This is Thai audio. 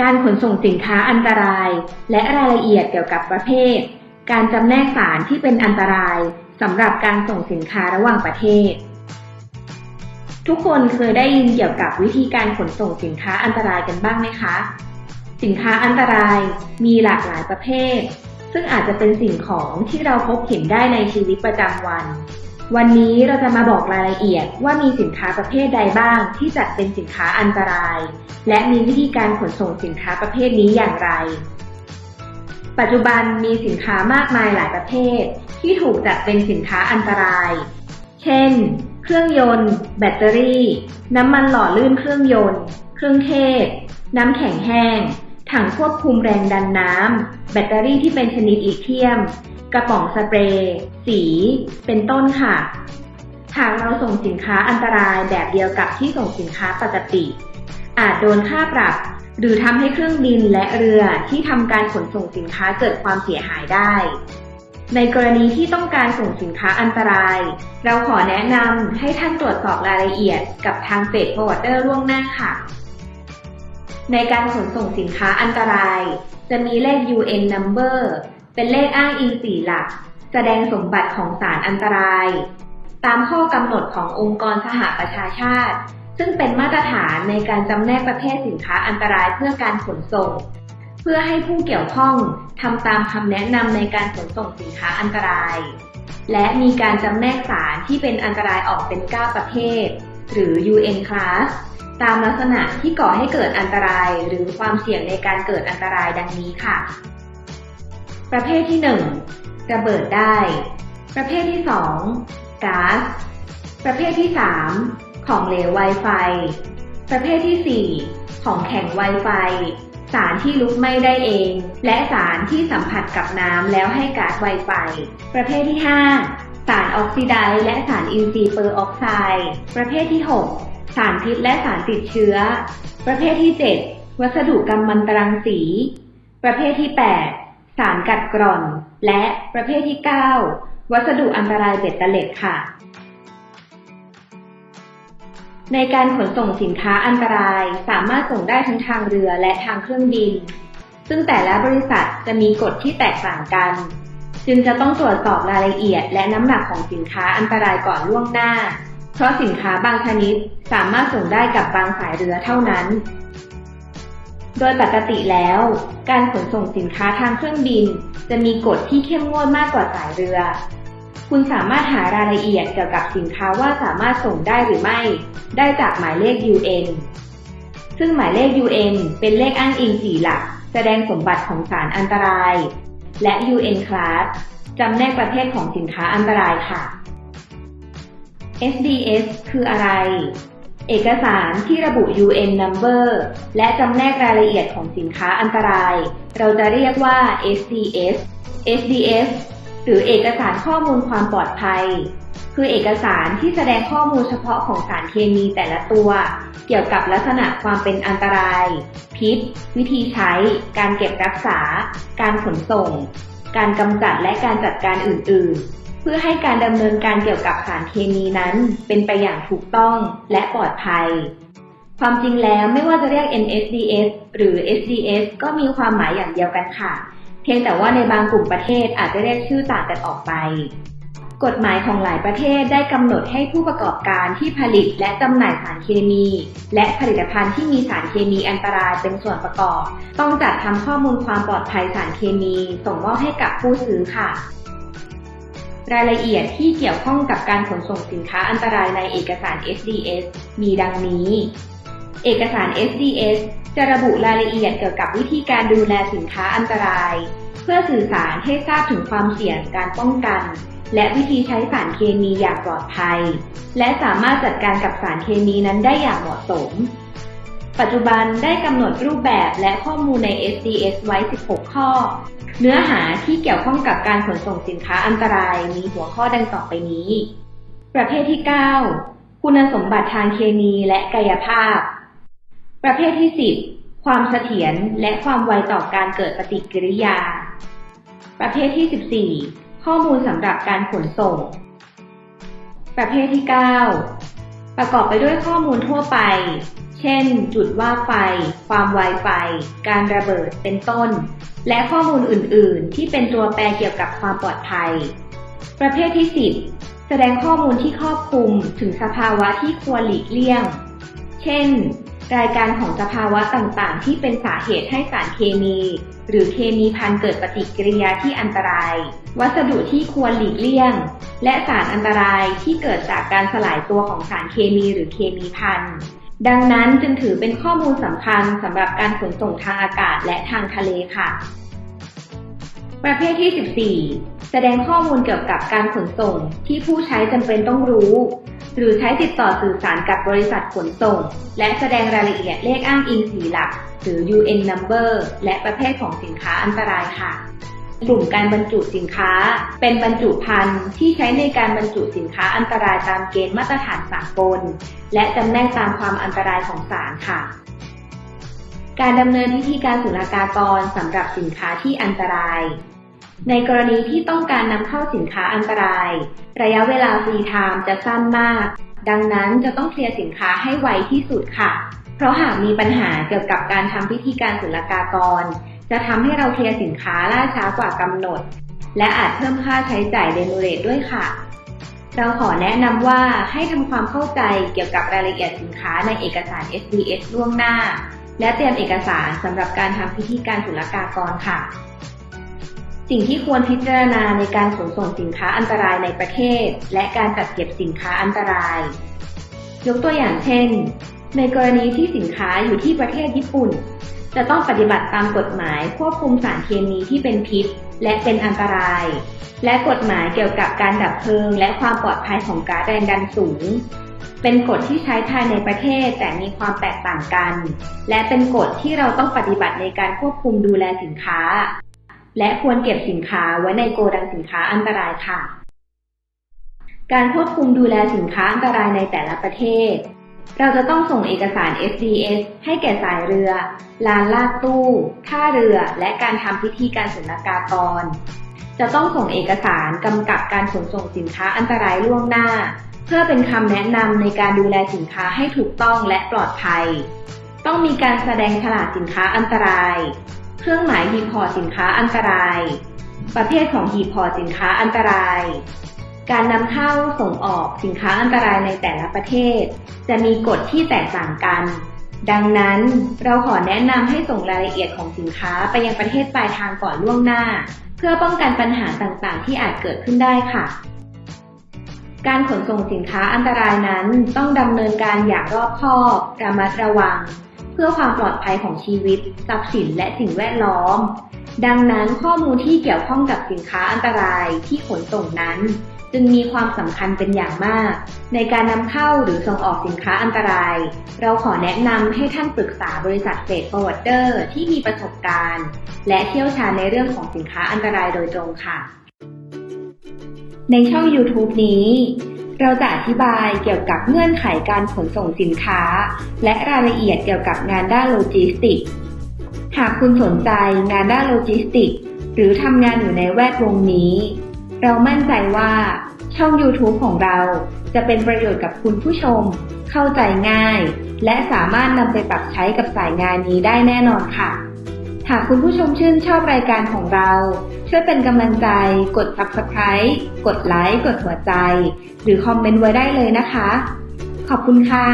การขนส่งสินค้าอันตราย และรายละเอียดเกี่ยวกับประเภท การจำแนกสารที่เป็นอันตรายสำหรับการส่งสินค้าระหว่างประเทศ ทุกคนเคยได้ยินเกี่ยวกับวิธีการขนส่งสินค้าอันตรายกันบ้างไหมคะ สินค้าอันตรายมีหลากหลายประเภท ซึ่งอาจจะเป็นสิ่งของที่เราพบเห็นได้ในชีวิตประจำวัน วันนี้เราจะมาบอกรายละเอียดว่ามีสินค้าประเภทใดบ้างที่จัดเป็นสินค้าอันตราย และมีวิธีการขนส่งสินค้าประเภทนี้อย่างไร ปัจจุบันมีสินค้ามากมายหลายประเภท ที่ถูกจัดเป็นสินค้าอันตราย เช่น เครื่องยนต์ แบตเตอรี่ น้ำมันหล่อลื่นเครื่องยนต์ เครื่องเทศ น้ำแข็งแห้ง ถังควบคุมแรงดันน้ำ แบตเตอรี่ที่เป็นชนิดลิเธียม กระป๋องสเปรย์ สี เป็นต้นค่ะ หากเราส่งสินค้าอันตรายแบบเดียวกับที่ส่งสินค้าปกติ อาจโดนค่าปรับ หรือทำให้เครื่องบินและเรือที่ทำการขนส่งสินค้าเกิดความเสียหายได้ ในกรณีที่ต้องการส่งสินค้าอันตราย เราขอแนะนำให้ท่านตรวจสอบรายละเอียดกับทางเฟด forwarder ล่วงหน้าค่ะในการขนส่งสินค้าอันตราย จะมีเลข UN number เป็นเลขอ้างอิงสี่หลัก แสดงสมบัติของสารอันตราย ตามข้อกำหนดขององค์กรสหประชาชาติ ซึ่งเป็นมาตรฐานในการจำแนกประเภทสินค้าอันตรายเพื่อการขนส่ง เพื่อให้ผู้เกี่ยวข้องทำตามคำแนะนำในการขนส่งสินค้าอันตราย และมีการจำแนกสารที่เป็นอันตรายออกเป็น 9 ประเภท หรือ UN class ตามลักษณะที่ก่อให้เกิดอันตรายหรือความเสี่ยงในการเกิดอันตรายดังนี้ค่ะ ประเภทที่ 1 ระเบิดได้ ประเภทที่ 2ก๊าซ ประเภทที่ 3 ของเหลวไวไฟ ประเภทที่ 4 ของแข็งไวไฟ สารที่ลุกไหม้ได้เอง และสารที่สัมผัสกับน้ำแล้วให้ก๊าซไวไฟ ประเภทที่ 5 สารออกซิไดซ์และสารอินทรีย์เปอร์ออกไซด์ ประเภทที่ 6 สารพิษและสารติดเชื้อ ประเภทที่ 7 วัสดุกำมันตรังสี ประเภทที่ 8 สารกัดกร่อน และประเภทที่ 9 วัสดุอันตรายเบ็ดเตล็ดค่ะ ในการขนส่งสินค้าอันตรายสามารถส่งได้ทั้งทางเรือและทางเครื่องบิน ซึ่งแต่ละบริษัทจะมีกฎที่แตกต่างกัน จึงจะต้องตรวจสอบรายละเอียด และน้ำหนักของสินค้าอันตรายก่อนล่วงหน้า เพราะสินค้าบางชนิดสามารถส่งได้กับบางสายเรือเท่านั้น โดยปกติแล้ว การขนส่งสินค้าทางเครื่องบิน จะมีกฎที่เข้มงวดมากกว่าสายเรือ คุณสามารถหารายละเอียดเกี่ยวกับสินค้าว่าสามารถส่งได้หรือไม่ ได้จากหมายเลข UN ซึ่งหมายเลข UN เป็นเลขอ้างอิงสี่หลัก แสดงสมบัติของสารอันตราย และ UN Class จำแนกประเภทของสินค้าอันตรายค่ะ SDS คืออะไร เอกสารที่ระบุ UN number และจำแนกรายละเอียดของสินค้าอันตราย เราจะเรียกว่า SDS SDS หรือเอกสารข้อมูลความปลอดภัย คือเอกสารที่แสดงข้อมูลเฉพาะของสารเคมีแต่ละตัว เกี่ยวกับลักษณะความเป็นอันตราย พิษ วิธีใช้ การเก็บรักษา การขนส่ง การกำจัดและการจัดการอื่น ๆ เพื่อให้การดำเนินการเกี่ยวกับสารเคมีนั้นเป็นไปอย่างถูกต้องและปลอดภัย ความจริงแล้วไม่ว่าจะเรียก NSDS หรือ SDS ก็มีความหมายอย่างเดียวกันค่ะ เพียงแต่ว่าในบางกลุ่มประเทศอาจจะเรียกชื่อต่างกันออกไป กฎหมายของหลายประเทศได้กำหนดให้ผู้ประกอบการที่ผลิตและจำหน่ายสารเคมี และผลิตภัณฑ์ที่มีสารเคมีอันตรายเป็นส่วนประกอบ ต้องจัดทำข้อมูลความปลอดภัยสารเคมี ส่งมอบให้กับผู้ซื้อค่ะ รายละเอียดที่เกี่ยวข้องกับการขนส่งสินค้าอันตรายในเอกสาร SDS มีดังนี้ เอกสาร SDS จะระบุรายละเอียดเกี่ยวกับวิธีการดูแลสินค้าอันตราย เพื่อสื่อสารให้ทราบถึงความเสี่ยงการป้องกัน และวิธีใช้สารเคมีอย่างปลอดภัย และสามารถจัดการกับสารเคมีนั้นได้อย่างเหมาะสม ปัจจุบันได้กำหนดรูปแบบและข้อมูลใน SDS ไว้ 16 ข้อ เนื้อหาที่เกี่ยวข้องกับการขนส่งสินค้าอันตรายมีหัวข้อดังต่อไปนี้ ประเภทที่ 9 คุณสมบัติทางเคมีและกายภาพ ประเภทที่ 10 ความเสถียรและความไวต่อการเกิดปฏิกิริยา ประเภทที่ 14 ข้อมูลสำหรับการขนส่ง ประเภทที่ 9 ประกอบไปด้วยข้อมูลทั่วไป เช่น จุดว่าไฟ ความไวไฟ การระเบิดเป็นต้น และข้อมูลอื่น ๆ ที่เป็นตัวแปรเกี่ยวกับความปลอดภัย ประเภทที่ 10 แสดงข้อมูลที่ครอบคลุมถึงสภาวะที่ควรหลีกเลี่ยง เช่น รายการของสภาวะต่าง ๆ ที่เป็นสาเหตุให้สารเคมี หรือเคมีพันเกิดปฏิกิริยาที่อันตราย วัสดุที่ควรหลีกเลี่ยง และสารอันตรายที่เกิดจากการสลายตัวของสารเคมีหรือเคมีพัน ดังนั้นจึงถือเป็นข้อมูลสำคัญสำหรับการขนส่งทางอากาศและทางทะเลค่ะ ประเภทที่ 14 แสดงข้อมูลเกี่ยวกับการขนส่งที่ผู้ใช้จำเป็นต้องรู้ หรือใช้ติดต่อสื่อสารกับบริษัทขนส่ง และแสดงรายละเอียดเลขอ้างอิงสีหลัก หรือ UN number และประเภทของสินค้าอันตรายค่ะ กลุ่มการบรรจุสินค้า เป็นบรรจุภัณฑ์ที่ใช้ในการบรรจุสินค้าอันตรายตามเกณฑ์มาตรฐานสากล และจำแนกตามความอันตรายของสารค่ะ การดำเนินพิธีการศุลกากรสำหรับสินค้าที่อันตรายในกรณีที่ต้องการนำเข้าสินค้าอันตราย ระยะเวลาฟรีไทม์จะสั้นมาก ดังนั้นจะต้องเคลียร์สินค้าให้ไวที่สุดค่ะ เพราะหากมีปัญหาเกี่ยวกับการทำพิธีการศุลกากร จะทำให้เราเคลียร์สินค้าล่าช้ากว่ากำหนด และอาจเพิ่มค่าใช้จ่ายเดนูเรตด้วยค่ะ เราขอแนะนำว่าให้ทำความเข้าใจเกี่ยวกับรายละเอียดสินค้าในเอกสาร SDS ล่วงหน้า และเตรียมเอกสารสำหรับการทำพิธีการศุลกากรค่ะ สิ่งที่ควรพิจารณาในการขนส่งสินค้าอันตรายในประเทศ และการจัดเก็บสินค้าอันตราย ยกตัวอย่างเช่น ในกรณีที่สินค้าอยู่ที่ประเทศญี่ปุ่น จะต้องปฏิบัติตามกฎหมายควบคุมสารเคมีที่เป็นพิษ และเป็นอันตราย และกฎหมายเกี่ยวกับการดับเพลิง และความปลอดภัยของก๊าซแรงดันสูง เป็นกฎที่ใช้ภายในประเทศแต่มีความแตกต่างกัน และเป็นกฎที่เราต้องปฏิบัติในการควบคุมดูแลสินค้า และควรเก็บสินค้าไว้ในโกดังสินค้าอันตรายค่ะ การควบคุมดูแลสินค้าอันตรายในแต่ละประเทศ เราจะต้องส่งเอกสาร SDS ให้แก่สายเรือ ลานลากตู้ ท่าเรือ และการทำพิธีการศุลกากร จะต้องส่งเอกสารกำกับการขนส่งสินค้าอันตรายล่วงหน้า เพื่อเป็นคำแนะนำในการดูแลสินค้าให้ถูกต้องและปลอดภัย ต้องมีการแสดงฉลากสินค้าอันตราย เครื่องหมายหีบห่อสินค้าอันตราย ประเภทของหีบห่อสินค้าอันตราย การนำเข้าส่งออกสินค้าอันตรายในแต่ละประเทศ จะมีกฎที่แตกต่างกัน ดังนั้นเราขอแนะนำให้ส่งรายละเอียดของสินค้าไปยังประเทศปลายทางก่อนล่วงหน้า เพื่อป้องกันปัญหาต่างๆ ที่อาจเกิดขึ้นได้ค่ะ การขนส่งสินค้าอันตรายนั้นต้องดำเนินการอย่างรอบคอบระมัดระวัง เพื่อความปลอดภัยของชีวิต ทรัพย์สินและสิ่งแวดล้อม ดังนั้นข้อมูลที่เกี่ยวข้องกับสินค้าอันตรายที่ขนส่งนั้น จึงมีความสำคัญเป็นอย่างมาก ในการนำเข้าหรือส่งออกสินค้าอันตราย เราขอแนะนำให้ท่านปรึกษาบริษัทเฟดฟอร์เดอร์ที่มีประสบการณ์ และเชี่ยวชาญในเรื่องของสินค้าอันตรายโดยตรงค่ะ ในช่อง YouTube นี้ เราจะอธิบายเกี่ยวกับเงื่อนไขการขนส่งสินค้า และรายละเอียดเกี่ยวกับงานด้านโลจิสติกส์หากคุณสนใจงานด้านโลจิสติกส์หรือทำงานอยู่ในแวดวงนี้ เรามั่นใจว่า ช่อง YouTube ของเราจะเป็นประโยชน์กับคุณผู้ชม เข้าใจง่าย และสามารถนำไปปรับใช้กับสายงานนี้ได้แน่นอนค่ะ หากคุณผู้ชมชื่นชอบรายการของเรา ช่วยเป็นกำลังใจ กด Subscribe กดไลค์ กดหัวใจ หรือคอมเมนต์ไว้ได้เลยนะคะ ขอบคุณค่ะ